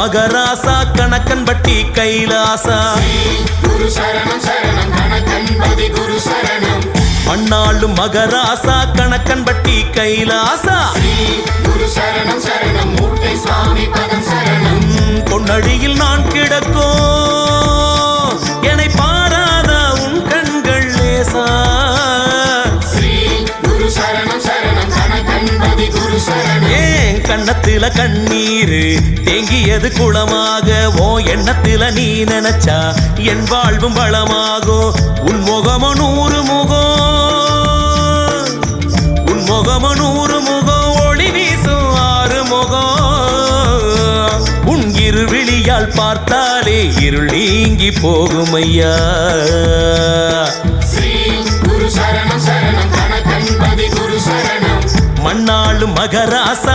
மகராசா கணக்கன்பட்டி கைலாசா. குரு சரணம் சரணம் கணக்கன்பதி குரு சரணம் மண்ணாளும் மகராசா கணக்கன்பட்டி கைலாசா. குரு சரணம் சரணம் மூட்டை சுவாமி பதம் சரணம் பொன்னடியில் நான் கிடக்கோ. கண்ணத்தில கண்ணீரு. தேங்கியது குளமாக ஓ எண்ணத்தில நீ நினைச்சா என் வாழ்வும் வளமாகும் உன் முகமோ நூறு முகம் உன் முகமோ நூறு முகம் ஒளி வீசும் ஆறு முகம் உன் இருவிழியால் பார்த்தாலே இருள் நீங்கி போகும் ஐயா. மண்ணாளும் மகராசா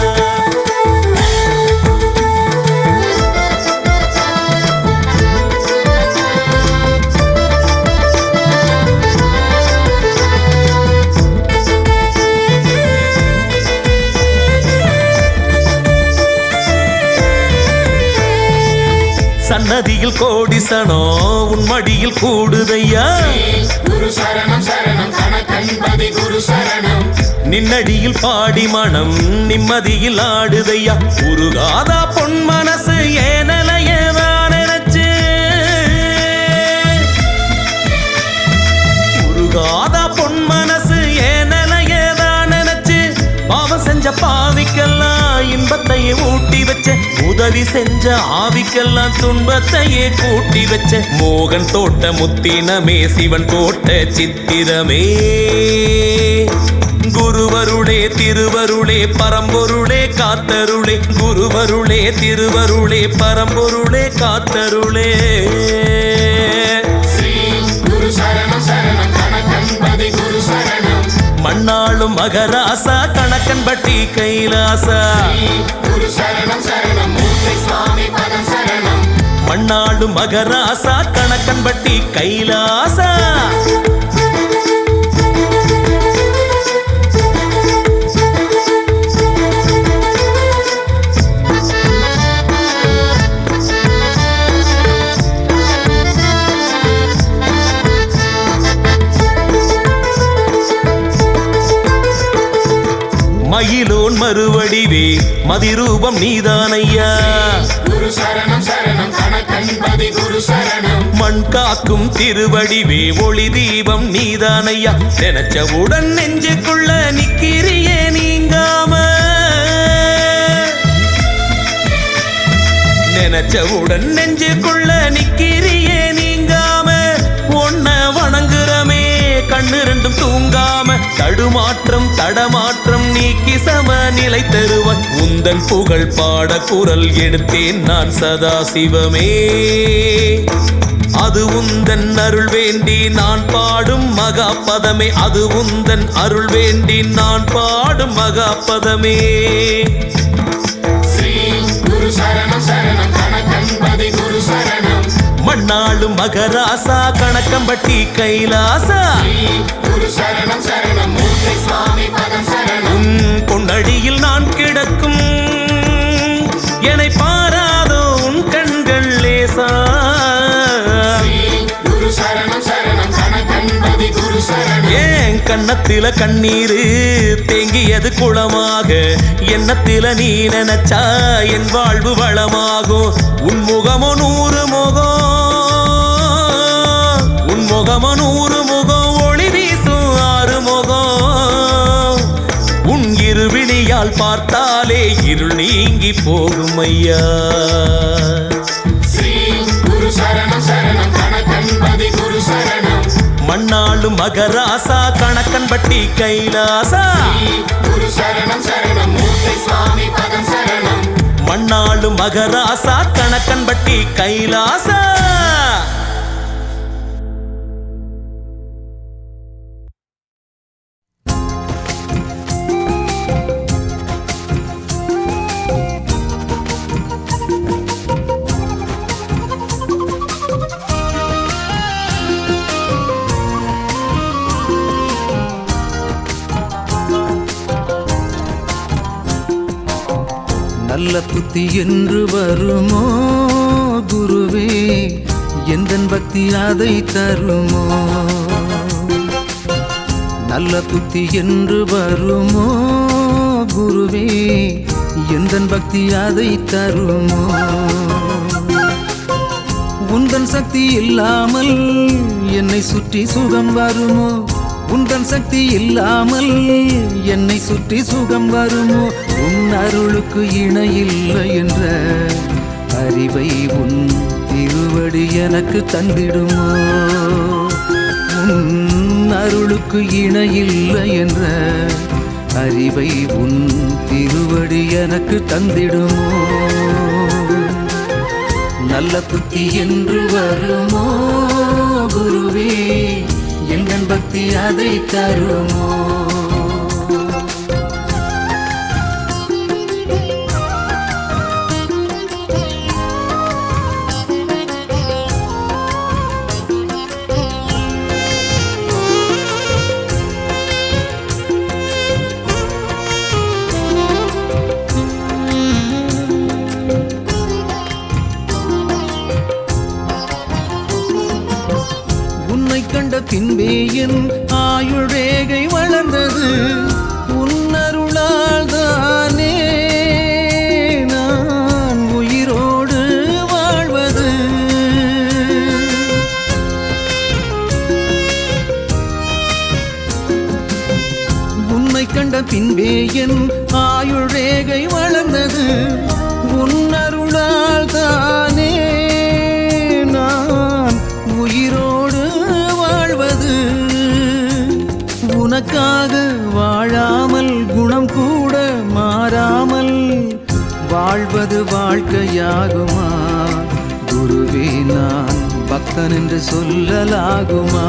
நதியில் கோடி சனோ உன் மடியில் கூடுதையா? குரு சரணம் சரணம் கணக்கன்பதி குரு சரணம் நின்னடியில் பாடி மனம் நிம்மதியில் ஆடுதையா? உருகாதா பொன் மனசு ஏனலையதான் பாவம் செஞ்ச பாவிக்கெல்லாம் இன்பத்தையே ஊட்டி வச்ச உதவி செஞ்ச ஆவிக்கெல்லாம் துன்பத்தையே கூட்டி வச்ச மோகன் தோட்ட முத்தினமே சிவன் கோட்ட சித்திரமே. குருவருளே திருவருளே பரம்பொருளே காத்தருளே. குருவருளே திருவருளே பரம்பொருளே காத்தருளே. மகராசா கணக்கன் பட்டி கைலாசா. மண்ணாடு மகராசா கணக்கன் பட்டி கைலாசா. மறுவடிவே மதிரூபம் நீதானையா? மண் காக்கும் திருவடிவே ஒளி தீபம் நீதானையா? நினைச்சவுடன் நெஞ்சுக்குள்ள நிக்கிறியே நீங்காம. நினைச்சவுடன் நெஞ்சுக்குள்ள நிக்கிறியே கண்ணு ரெண்டும் தூங்காம தடுமாற்றம் தடமாற்றம் நீக்கி சமநிலை தருவாய். உந்தன் புகழ் பாட குரல் எடுத்தேன் நான் சதா சிவமே. அது உந்தன் அருள் வேண்டி நான் பாடும் மகா பதமே அது உந்தன் அருள் வேண்டி நான் பாடும் மகா பதமே ஸ்ரீ குரு சரணம் சரணம். நாளும் மகராசா கணக்கம்பட்டி கைலாசா. உன் பொன்னடியில் நான் கிடக்கும் என்னை பாராதோ உன் கண்கள் லேசா. ஏன் கண்ணத்தில கண்ணீரு தேங்கியது குளமாக? எண்ணத்தில நீ நினைச்சா என் வாழ்வு வளமாகும். உன் முகமோ நூறு முகம். உன் முகமோ ஒளி வீசும் ஆறு முகம். உன் இருவிழியால் பார்த்தாலே இருள் நீங்கி போகும் ஐயா. சரணம் சரணம் கணக்கன்பதி குரு சரணம். மண்ணாளும் மகராசா கணக்கன்பட்டி கைலாசா. ஸ்ரீ புத்தி என்று வருமோ குருவே? எந்தன் பக்தி அதை தருமோ? நல்ல புத்தி என்று வருமோ குருவே? எந்தன் பக்தி அதை தருமோ? உந்தன் சக்தி இல்லாமல் என்னை சுற்றி சுகம் வருமோ? உந்தன் சக்தி இல்லாமல் என்னை சுற்றி சுகம் வருமோ? உன் அருளுக்கு இணையில்லை என்ற அறிவை உன் திருவடி எனக்கு தந்திடுமோ? உன் அருளுக்கு இணையில்லை என்ற அறிவை உன் திருவடி எனக்கு தந்திடுமோ? நல்ல புத்தி என்று வருமோ? குருவே எங்கள் பக்தி அதை தருமோ? கண்ட பின்பே என் ஆயுள் ரேகை வளர்ந்தது. உன்னருளால் தானே நான் உயிரோடு வாழ்வது. உன்னை கண்ட பின்பே என் வளர்ந்தது. வாழ்வது வாழ்க்கையாகுமா? குருவே நான் பக்தன் என்று சொல்லலாகுமா?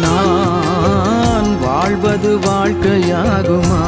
நான் வாழ்வது வாழ்க்கையாகுமா?